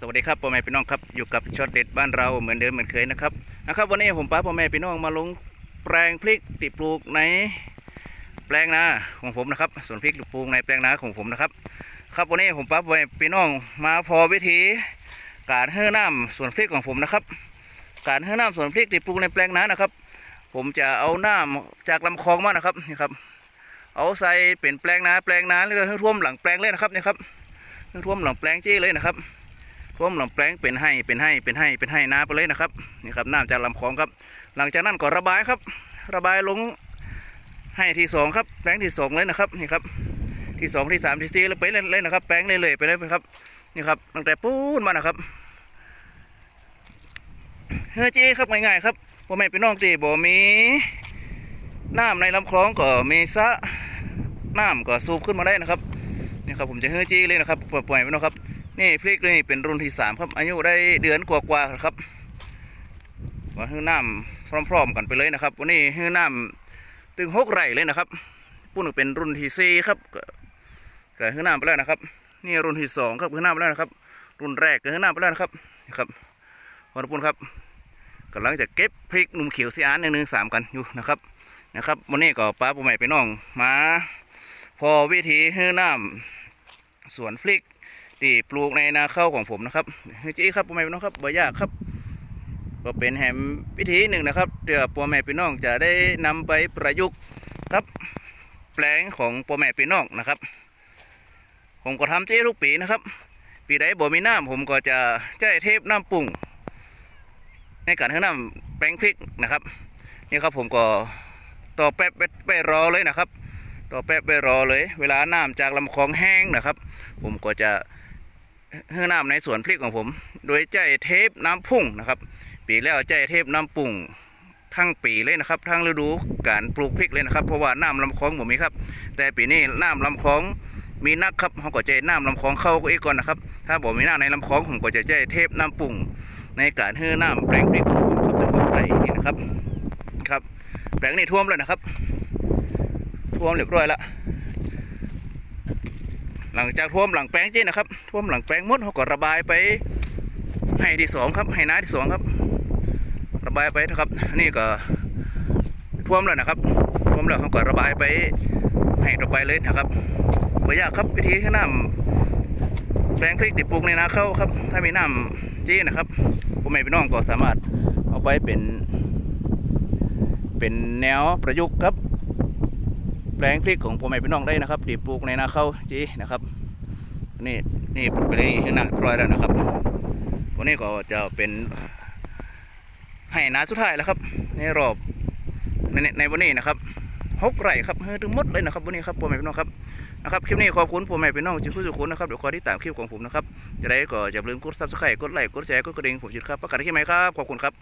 สวัสดีครับพ่อแม่พี่น้องครับอยู่กับช็อตเด็ดบ้านเราเหมือนเดิมเหมือนเคยนะครับนะครับ วันนี้ผมป้าพ่อแม่พี่น้องมาลงแปลงพริกติปลูกในแปลงนาของผมนะครับส่วนพริกปลูกในแปลงนาของผมนะครับ ครับวันนี้ผมป้าพ่อแม่พี่น้องมาพอวิธีการเฮือน้ำสวนพริกของผมนะครับ การเฮือน้ำสวนพริกติปลูกในแปลงนานะครับ ผมจะเอาน้ำจากลำคลองมานะครับนี่ครับ เอาใส่เป็นแปลงนาแปลงนาแล้วก็ท่วมหลังแปลงเลยนะครับนี่ครับท่วมหลังแปลงจี้เลยนะครับ ท่วมลำแปลงเป็นให้เป็นให้เป็นให้เป็นให้น้ำไปเลยนะครับนี่ครับน้ำจากลำคลองครับ หลังจากนั้นก็ระบายครับ ระบายลงให้ที่สองครับแปลงที่สองเลยนะครับนี่ครับที่สองที่สามที่สี่แล้วไปเลยเลยนะครับ แปลงเลยเลยไปเลยครับนี่ครับตั้งแต่ปูนมานะครับเฮ้ยจี้ครับง่ายๆครับพ่อแม่พี่น้องที่บ่มีน้ำในลำคลองก็มีสะน้ำก็สูบขึ้นมาได้นะครับนี่ครับผมจะเฮ้ยจี้เลยนะครับปล่อยๆไปน้องครับ นี่พริกนี่เป็นรุ่นที่สามครับ อายุได้เดือนกว่าๆครับว่าฮื้อน้ำพร้อม ๆ กันไปเลยนะครับ วันนี้ฮื้อน้ำตึงหกไร่เลยนะครับปุ่นเป็นรุ่นที่สี่ครับก็ก็ฮื้อน้ำไปแล้วนะครับ นี่รุ่นที่สองครับฮื้อน้ำไปแล้วนะครับ รุ่นแรกก็ฮื้อน้ำไปแล้วนะครับนะครับพอปุ่นครับกำลังจะเก็บพริกหนุ่มเขียวซีอานหนึ่งหนึ่งสามกันอยู่นะครับนะครับวันนี้ก็ป้าปู่ใหม่ไปน้องมา พอวิธีฮื้อน้ำสวนพริก ที่ปลูกในนาข้าวของผมนะครับจีครับพ่อแม่พี่น้องครับบ่ยากครับ ก็เป็นแหมวิธีหนึ่งนะครับเดี๋ยวพ่อแม่พี่น้องจะได้นำไปประยุกต์ครับ แปลงของพ่อแม่พี่น้องนะครับ ผมก็ทำเจ้ทุกปีนะครับ ปีใดบ่มีน้ำผมก็จะใช้เทปน้ำปรุงในการให้น้ำแปลงพริกนะครับนี่ครับผมก็ต่อแป๊บไปรอเลยนะครับ ต่อแป๊บไปรอเลย เวลาน้ำจากลำคลองแห้งนะครับ ผมก็จะ เฮือน้ำในสวนพริกของผม โดยใจเทปน้ำพุ่งนะครับ ปีแล้วใจเทปน้ำปุ่งทั้งปีเลยนะครับ ทั้งฤดูการปลูกพริกเลยนะครับ เพราะว่าน้ำลำคลองผมมีครับ แต่ปีนี้น้ำลำคลองมีนักครับเขาก็ใจน้ำลำคลองเข้าก็อีกก่อนนะครับ ถ้าผมมีน้ำในลำคลองผมก็จะใจเทปน้ำปุ่งในการเฮือน้ำแปลงพริกของผมครับเป็นของไรนี่นะครับครับ แปลงนี้ท่วมเลยนะครับ ท่วมเรียบร้อยแล้ว หลังจากท่วมหลังแปลงจีนะครับท่วมหลังแปลงหมดเขาก็ระบายไปให้ที่สองครับให้น้าที่สองครับ ระบายไปนะครับ นี่ก็ท่วมแล้วนะครับท่วมแล้วเขาก็ระบายไปให้ต่อไปเลยนะครับไม่ยากครับวิธีให้น้ำแปลงพริกติดปลูกในนาเข้าครับ ถ้ามีน้ำจีนะครับผมไม่พี่น้องก็สามารถเอาไปเป็น เป็นแนวประยุกต์ครับแปลงพริกของผมไม่พี่น้องได้นะครับที่ปลูกในนาเข้าจีนะครับ นี่นี่ไปได้ขนาดร้อยแล้วนะครับวันนี้ก็จะเป็นให้นาสุดท้ายแล้วครับ ในรอบในในวันนี้นะครับหกไร่ครับเฮ้ยทั้งหมดเลยนะครับวันนี้ครับพ่อแม่พี่น้องครับนะครับคลิปนี้ขอบคุณพ่อแม่พี่น้องจิคุสุขุนนะครับเดี๋ยวคอยที่ตามคลิปของผมนะครับจะได้ก็อย่าลืมกดซับสไครต์กดไลค์กดแชร์กดกระดิ่งผมจิตครับประกาศที่ไหมครับขอบคุณครับ